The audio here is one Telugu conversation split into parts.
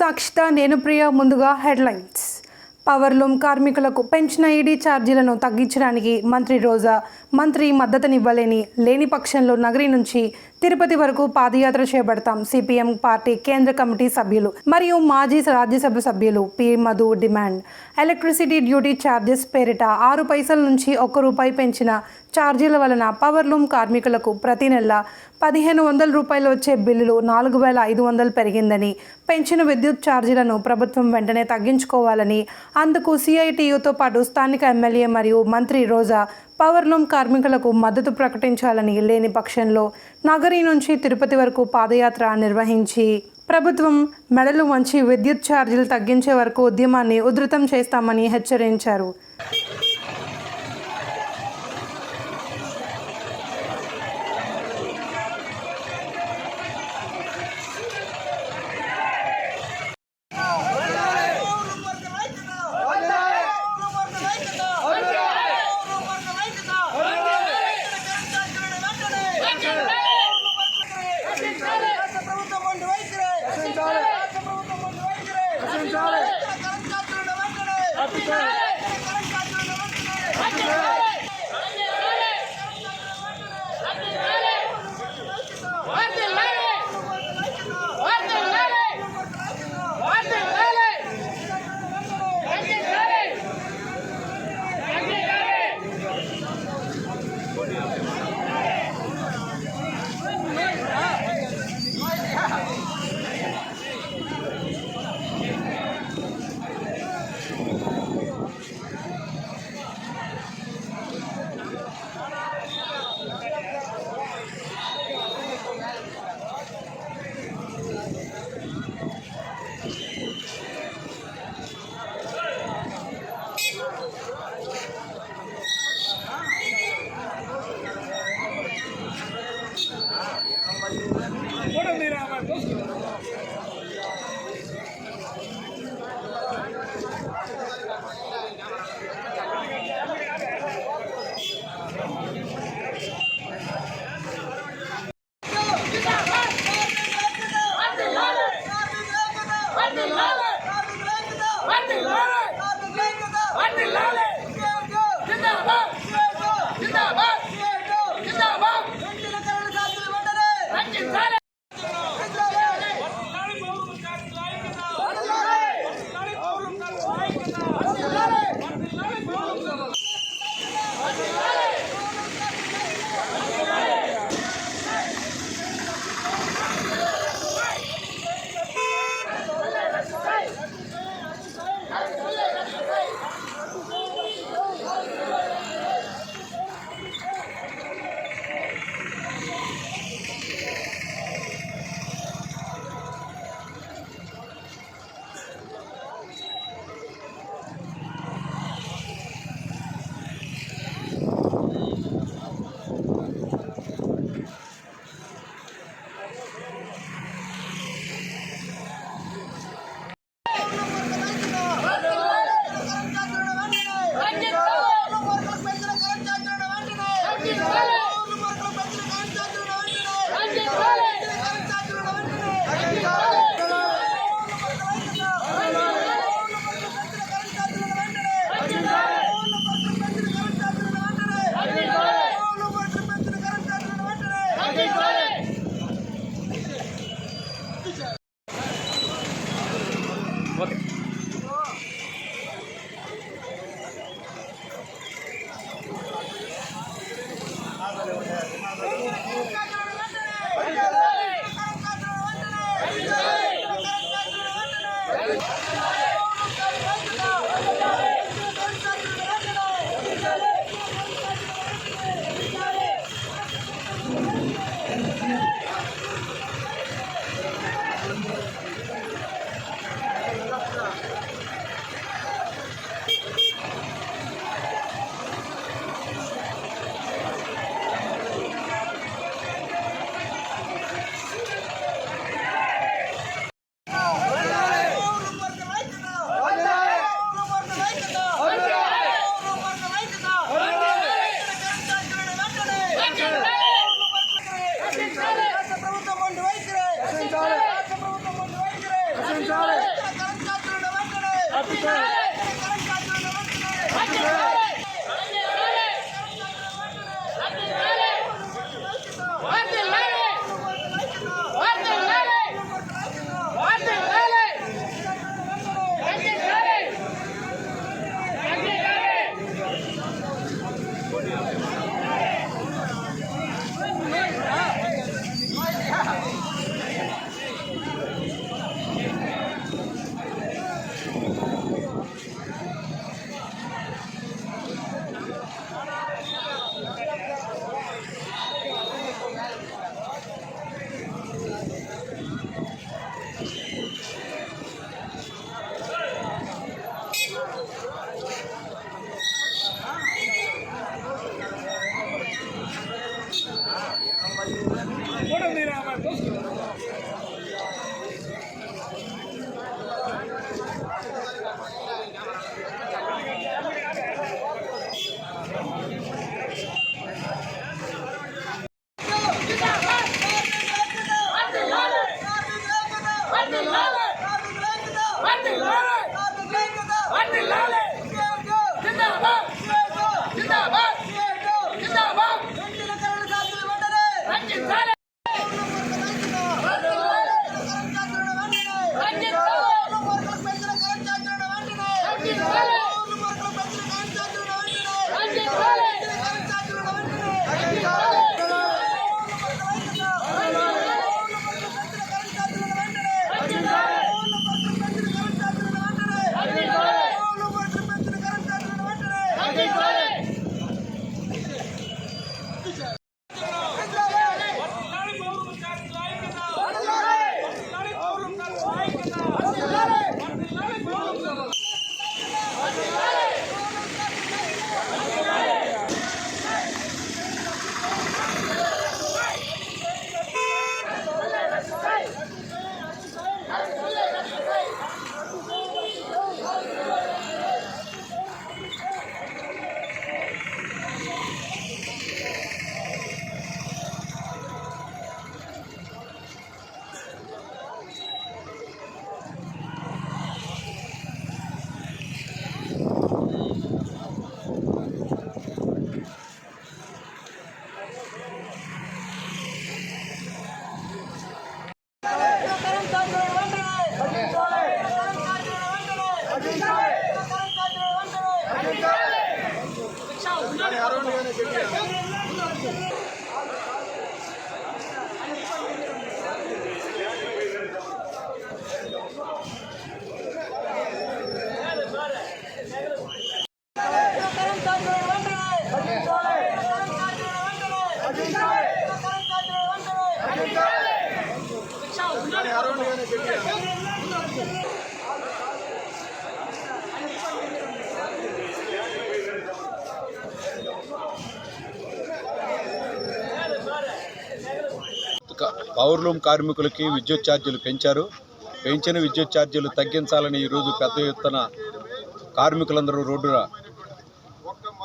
సాక్షిత నేను ప్రియ ముందుగా హెడ్లైన్స్. పవర్లూమ్ కార్మికులకు పెంచిన ఈడీ ఛార్జీలను తగ్గించడానికి మంత్రి రోజా మంత్రి మద్దతునివ్వలేని లేని పక్షంలో నగరి నుంచి తిరుపతి వరకు పాదయాత్ర చేపడతాం సిపిఎం పార్టీ కేంద్ర కమిటీ సభ్యులు మరియు మాజీ రాజ్యసభ సభ్యులు P Madhu demand. Electricity duty charges పేరిట ఆరు పైసల నుంచి ఒక్క రూపాయి పెంచిన ఛార్జీల వలన పవర్లూమ్ కార్మికులకు ప్రతి నెల పదిహేను వందల రూపాయలు వచ్చే బిల్లులు నాలుగు వేల ఐదు వందలు పెరిగిందని పెంచిన విద్యుత్ ఛార్జీలను ప్రభుత్వం వెంటనే తగ్గించుకోవాలని అందుకు సిఐటియుతో పాటు స్థానిక ఎమ్మెల్యే మరియు మంత్రి రోజా పవర్లూమ్ కార్మికులకు మద్దతు ప్రకటించాలని లేని పక్షంలో నగరి నుంచి తిరుపతి వరకు పాదయాత్ర నిర్వహించి ప్రభుత్వం మెడలు వంచి విద్యుత్ ఛార్జీలు తగ్గించే వరకు ఉద్యమాన్ని ఉధృతం చేస్తామని హెచ్చరించారు. పవర్లూమ్ కార్మికులకి విద్యుత్ ఛార్జీలు పెంచారు. పెంచిన విద్యుత్ ఛార్జీలు తగ్గించాలని ఈరోజు పెద్ద ఎత్తున కార్మికులందరూ రోడ్డున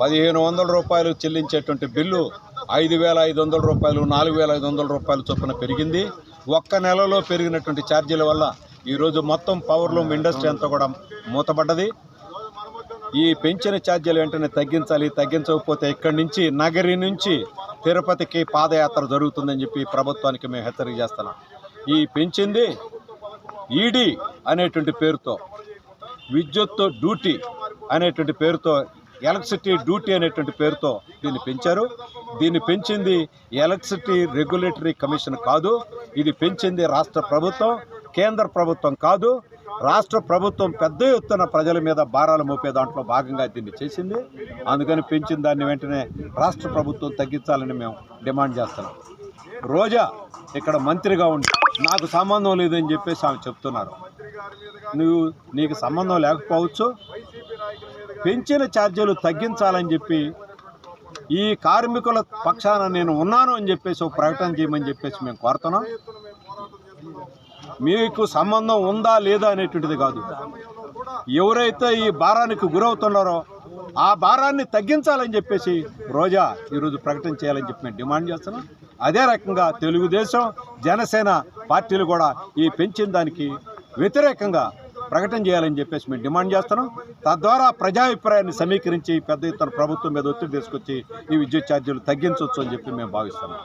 పదిహేను వందల రూపాయలు చెల్లించేటువంటి బిల్లు ఐదు వేల ఐదు వందల రూపాయలు నాలుగు వేల ఐదు వందల రూపాయల చొప్పున పెరిగింది. ఒక్క నెలలో పెరిగినటువంటి ఛార్జీల వల్ల ఈరోజు మొత్తం పవర్లూమ్ ఇండస్ట్రీ అంతా కూడా మూతపడ్డది. ఈ పెంచిన ఛార్జీలు వెంటనే తగ్గించాలి తగ్గించకపోతే ఇక్కడి నుంచి నగరి నుంచి తిరుపతికి పాదయాత్ర జరుగుతుందని చెప్పి ప్రభుత్వానికి మేము హెచ్చరిక చేస్తున్నాం. ఈ పెంచింది ఈడీ అనేటువంటి పేరుతో విద్యుత్ డ్యూటీ అనేటువంటి పేరుతో ఎలక్ట్రిసిటీ డ్యూటీ అనేటువంటి పేరుతో దీన్ని పెంచారు. దీన్ని పెంచింది ఎలక్ట్రిసిటీ రెగ్యులేటరీ కమిషన్ కాదు ఇది పెంచింది రాష్ట్ర ప్రభుత్వం కేంద్ర ప్రభుత్వం కాదు. రాష్ట్ర ప్రభుత్వం పెద్ద ఎత్తున ప్రజల మీద భారాలు మోపే దాంట్లో భాగంగా దీన్ని చేసింది. అందుకని పెంచిన దాన్ని వెంటనే రాష్ట్ర ప్రభుత్వం తగ్గించాలని మేము డిమాండ్ చేస్తున్నాం. రోజా ఇక్కడ మంత్రిగా ఉండి నాకు సంబంధం లేదని చెప్పేసి ఆమె చెప్తున్నారు. నువ్వు నీకు సంబంధం లేకపోవచ్చు పెంచిన ఛార్జీలు తగ్గించాలని చెప్పి ఈ కార్మికుల పక్షాన నేను ఉన్నాను అని చెప్పేసి ఒక ప్రకటన చేయమని చెప్పేసి మేము కోరుతున్నాం. మీకు సంబంధం ఉందా లేదా అనేటువంటిది కాదు. ఎవరైతే ఈ భారానికి గురవుతున్నారో ఆ భారాన్ని తగ్గించాలని చెప్పేసి రోజా ఈరోజు ప్రకటన చేయాలని చెప్పి మేము డిమాండ్ చేస్తున్నాం. అదే రకంగా తెలుగుదేశం జనసేన పార్టీలు కూడా ఈ పెంచిన దానికి వ్యతిరేకంగా ప్రకటన చేయాలని చెప్పేసి మేము డిమాండ్ చేస్తున్నాం. తద్వారా ప్రజాభిప్రాయాన్ని సమీకరించి పెద్ద ఎత్తున ప్రభుత్వం మీద ఒత్తిడి తీసుకొచ్చి ఈ విద్యుత్ ఛార్జీలు తగ్గించవచ్చు అని చెప్పి మేము భావిస్తున్నాం.